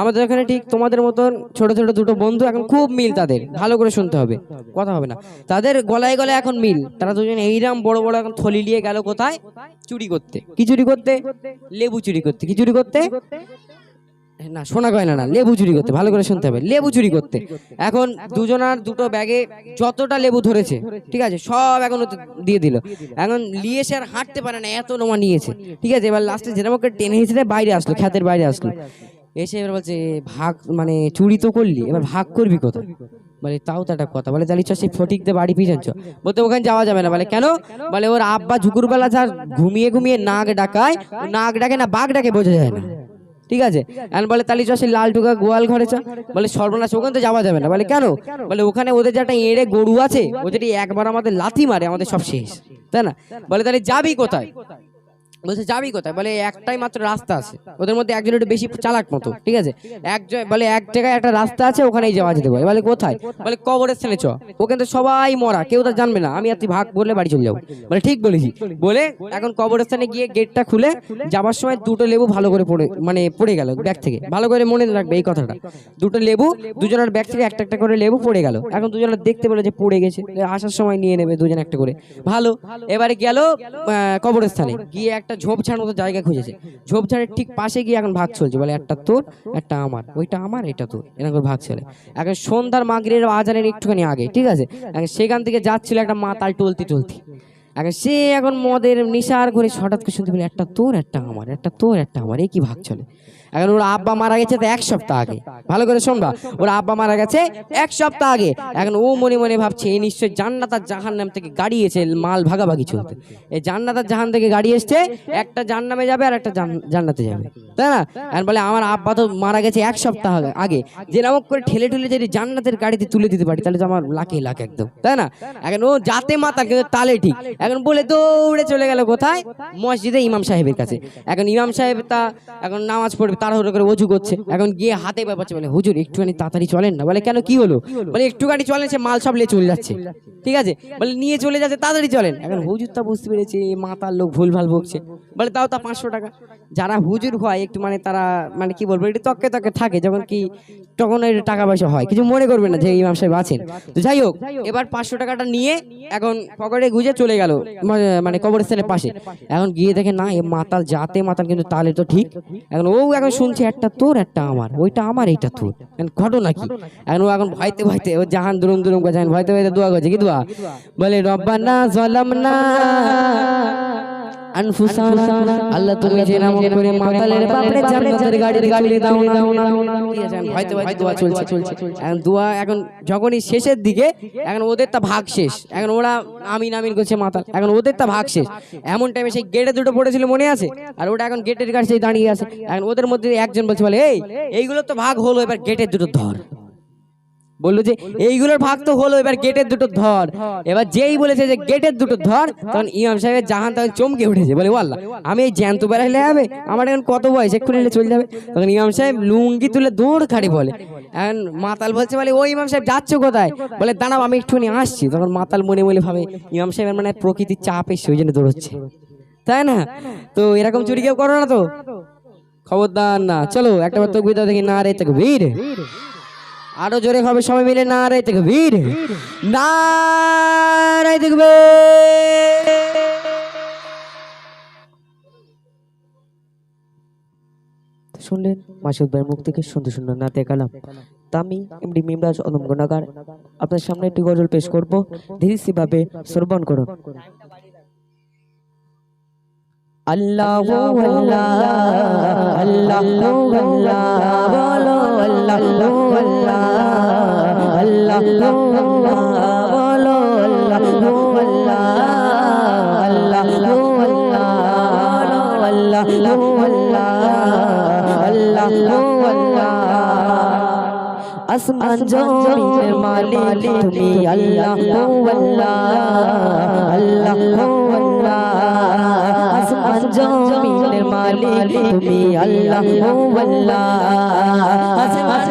আমাদের এখানে ঠিক তোমাদের মতন ছোট ছোট দুটো বন্ধু এখন খুব মিল তাদের। ভালো করে শুনতে হবে। কথা হবে না। তাদের গলায় গলায় এখন মিল। তারা দুজন এইরাম বড় বড় এখন থলি নিয়ে গেল কোথায়? চুরি করতে। কি চুরি করতে? লেবু চুরি করতে। কি চুরি করতে? না, সোনা গয়না না, লেবু চুরি করতে। ভালো করে শুনতে হবে। লেবু চুরি করতে। এখন দুজনার দুটো ব্যাগে যতটা লেবু ধরেছে, ঠিক আছে, সব এখন দিয়ে দিল। এখন নিয়ে এসে আর হাঁটতে পারে না, এত নোমা নিয়েছে ঠিক আছে, এবার লাস্টে যেরকম টেনে হিসেবে বাইরে আসলো খ্যাতের বাইরে আসলো। এসে এবার বলছে, ভাগ মানে চুরি তো করলি, এবার ভাগ করবি কোথায়? বলে, তাও তো একটা কথা। বলে চ সেই ফটিকতে বাড়ি পিছন চ বলতে ওখানে যাওয়া যাবে না। বলে, কেন? বলে, ওর আব্বা ঝুকুরবেলা যা ঘুমিয়ে ঘুমিয়ে নাক ডাকায়। নাক ডাকে না, বাঘ ডাকে, বোঝা যায় না। ঠিক আছে? এখন বলে তালি চসে লাল টুকা গোয়াল ঘরে চ বলে, সর্বনাশ, ওখানে তো যাওয়া যাবে না। বলে, কেন? বলে, ওখানে ওদের যে একটা এড়ে গরু আছে ও যদি একবার আমাদের লাথি মারে, আমাদের সব শেষ। তাই না? বলে, তাহলে যাবি কোথায়? বলছে, যাবি কোথায়? বলে, একটাই মাত্র রাস্তা আছে। ওদের মধ্যে একজন একটু বেশি চালাক মতো, ঠিক আছে? একজন বলে, এক জায়গায় একটা রাস্তা আছে, ওখানেই যাওয়া যেতে পারে। বলে, কোথায়? বলে, কবরের স্থানে চ। ওখানে তো সবাই মরা, কেউ তো জানবে না। আমি আর তুই ভাগ বললে বাড়ি চলে যাব। বলে, ঠিক বলেছি। বলে, এখন কবরের স্থানে গিয়ে গেটটা খুলে যাবার সময় দুটো লেবু ভালো করে পড়ে মানে পড়ে গেল ব্যাগ থেকে। ভালো করে মনে রাখবে এই কথাটা। দুটো লেবু, দুজনের ব্যাগ থেকে একটা একটা করে লেবু পড়ে গেল। এখন দুজনের দেখতে পেল যে পড়ে গেছে। আসার সময় নিয়ে নেবে দুজন একটা করে। ভালো, এবারে গেল কবরস্থানে গিয়ে একটা ঝোপঝাড় মতো জায়গা খুঁজেছে। ঝোপঝাড়ের ঠিক পাশে গিয়ে এখন ভাগ চলছে। বলে, একটা তোর, একটা আমার। ওইটা আমার, এটা তোর। এরকম করে ভাগ চলে। এখন সন্ধ্যার মাগরের আজানের একটুখানি আগে, ঠিক আছে? সেখান থেকে যাচ্ছিল একটা মাতাল টলতি টলতি। এখন সে এখন মদের নেশার করে হঠাৎ করে শুনতে পেলে, একটা তোর, একটা আমার, একটা তোর, একটা আমার এই কি ভাগ চলে? এখন ওর আব্বা মারা গেছে তো এক সপ্তাহ আগে। ভালো করে শোনবা, ওর আব্বা মারা গেছে এক সপ্তাহ আগে। এখন ও মনে মনে ভাবছে এই নিশ্চয় জান্নাত আর জাহান নাম থেকে গাড়ি এসে মাল ভাগাভাগি চলতে। এই জান্নাত আর জাহান থেকে গাড়ি এসছে, একটা জান্নামে যাবে আর একটা জান- জান্নাতে যাবে। তাই না? এখন বলে, আমার আব্বা তো মারা গেছে এক সপ্তাহ আগে- আগে যেরকম করে ঠেলে ঠেলে যদি জান্নাতের গাড়িতে তুলে দিতে পারি, তাহলে তো আমার লাখে লাখ একদম। তাই না? এখন ও যাতে মাতা কিন্তু তালে ঠিক। এখন বলে দৌড়ে চলে গেল কোথায়? মসজিদে ইমাম সাহেবের কাছে। এখন ইমাম সাহেব তা এখন নামাজ পড়বে, তাড়াহুড়ো করে অজু করছে। এখন গিয়ে হাতে ব্যাপারছে বলে, হুজুর, একটুখানি তাড়াতাড়ি চলেন না। বলে, কেন, কি হলো? বলে, একটুখানি চলেন, সে মাল সব নিয়ে চলে যাচ্ছে। ঠিক আছে? বলে, নিয়ে চলে যাচ্ছে, তাড়াতাড়ি চলেন। এখন হুজুর তা বুঝতে পেরেছে মাতার লোক ভুলভাল বকছে। বলে, তাও তা পাঁচশো টাকা। যারা হুজুর হয়, একটু মানে তারা মানে কি বলব, একটু তককে তককে থাকে, যখন কি তখন টাকা পয়সা হয়। কিছু মনে করবে না যে ইমাম সাহেব আছেন। তো যাই হোক, এবার পাঁচশো টাকাটা নিয়ে এখন পকেটে গুজে চলে গেল। মানে- মানে কবরস্থানের পাশে। এখন গিয়ে দেখে না এ মাতাল যাতে মাতাল কিন্তু তালে তো ঠিক। এখন ও এখন শুনছে একটা তোর একটা আমার। ওইটা আমার এইটা তোর। এখন ঘটনা কি? এখন ও এখন ভাইতে ভাইতে ও জাহান দুরুম দুরুম করে জাহান ভাইতে ভয়তে দোয়া করছে। কি দোয়া? বলে রব্বানা জলামনা যখনই শেষের দিকে, এখন ওদের তা ভাগ শেষ। এখন ওরা আমিন আমিন করছে মাতাল এখন ওদের তা ভাগ শেষ। এমন টাইমে সেই গেটে দুটো পড়েছিল, মনে আছে? আর ওটা এখন গেটের কাছে দাঁড়িয়ে আছে। এখন ওদের মধ্যে একজন বলছে, বলে, এই, এইগুলো তো ভাগ হলো, এবার গেটের দুটো ধর। বলল যে এইগুলোর ভাগ তো হলো এবার গেটের দুটো ধর। এবার যেই বলেছে যে গেটের দুটো ধর তখন ইমাম সাহেবের জাহান তখন চমকে উঠেছে। বলে ওয়াল্লাহ আমি এই জ্যান্ত বেড়াইলে হবে আমার এখন কত বয়স? এক্ষুনি এলে চলে যাবে? তখন ইমাম সাহেব লুঙ্গি তুলে দৌড় খাড়ি বলে। এখন মাতাল বলছে বলে ওই ইমাম সাহেব যাচ্ছ কোথায়? বলে দাঁড়াও আমি একটুখানি আসছি। তখন মাতাল মনে মনে ভাবে ইমাম সাহেবের মানে প্রকৃতির চাপ এসে ওই জন্য দৌড়চ্ছে। তাই না? তো এরকম চুরি কেউ করো না তো? খবরদার না। চলো একটা বার তকবির দেখি না রে তকবীর। আরও জোরে হবে, সবাই মিলে না রে তকবীর না রে তকবীর শুনলেন? মাসুদ ভাইয়ের মুখ থেকে সুন্দর সুন্দর নাতে কালাম। তা আমি এমডি মিমরাজ অদম আপনার সামনে একটি গজল পেশ করব। ধীরে শ্রবণ করুন। আল্লাহ আল্লাহ আল্লাহ আল্লাহ আল্লাহ। আল্লাহ আল্লাহ বলো আল্লাহ আল্লাহ আল্লাহ আল্লাহ আল্লাহ আসমান জমিনের মালিক তুমি আল্লাহ আল্লাহ আল্লাহ আল্লাহ আসমান জমিনের মালিক তুমি আল্লাহ আল্লাহ আসমান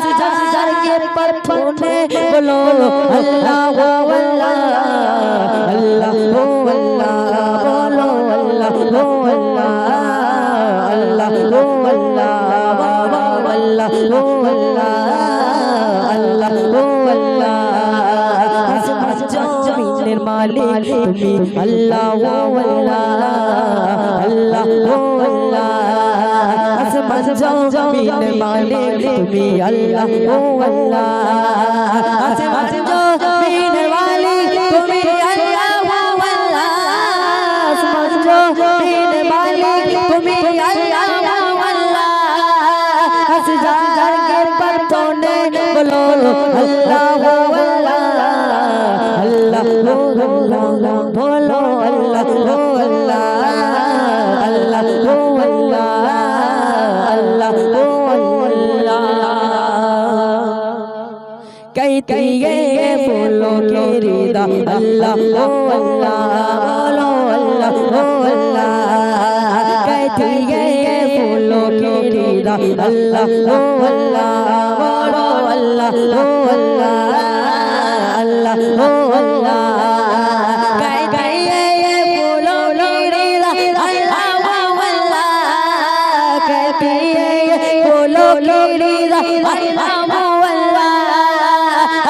আল্লাহ আল্লাহ আসমান কে পাথনে বলো আল্লাহ আল্লাহ আল্লাহ ও আল্লাহ বলো আল্লাহ ও আল্লাহ আল্লাহ ও আল্লাহ বাবা আল্লাহ ও আল্লাহ আল্লাহ ও আল্লাহ আসমান জমিনের মালিক তুমি আল্লাহ ও আল্লাহ আল্লাহ জমিন মালিক তুমি আল্লাহ, ও আল্লাহ। আসমান জমিন মালিক তুমি আল্লাহ, ও আল্লাহ। আসমান জমিন মালিক তুমি আল্লাহ ও আল্লাহ আসমান কে পর তোনে বলো আল্লাহ। कहती ये बोलो के रिदा अल्लाह ओ अल्लाह बोलो अल्लाह ओ अल्लाह कहती ये बोलो के रिदा अल्लाह ओ अल्लाह बोलो अल्लाह ओ अल्लाह अल्लाह ओ अल्लाह कहती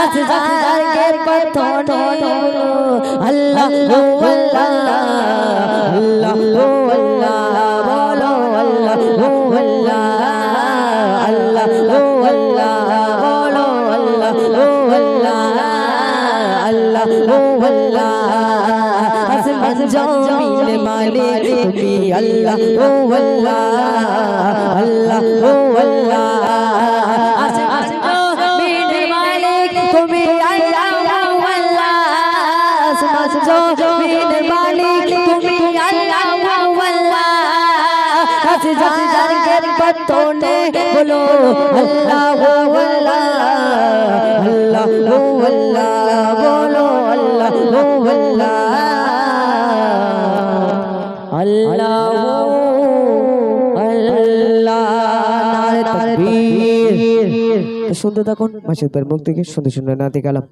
असदार के पथोने अल्लाह अल्लाह अल्लाह अल्लाह बोलो अल्लाह अल्लाह अल्लाह अल्लाह बोलो अल्लाह अल्लाह अल्लाह अल्लाह असमान जमीन मालिक तुम्ही अल्लाह अल्लाह अल्लाह अल्लाह হাজার के पत्तों ने बोलो अल्लाह ও আল্লাহ अल्लाह ও আল্লাহ बोलो अल्लाह ও আল্লাহ আল্লাহ আল্লাহ নারে তাকবীর শুনতে থাকুন মাসিদ মুখ থেকে সুন্দর সুন্দর নাতে গেলাম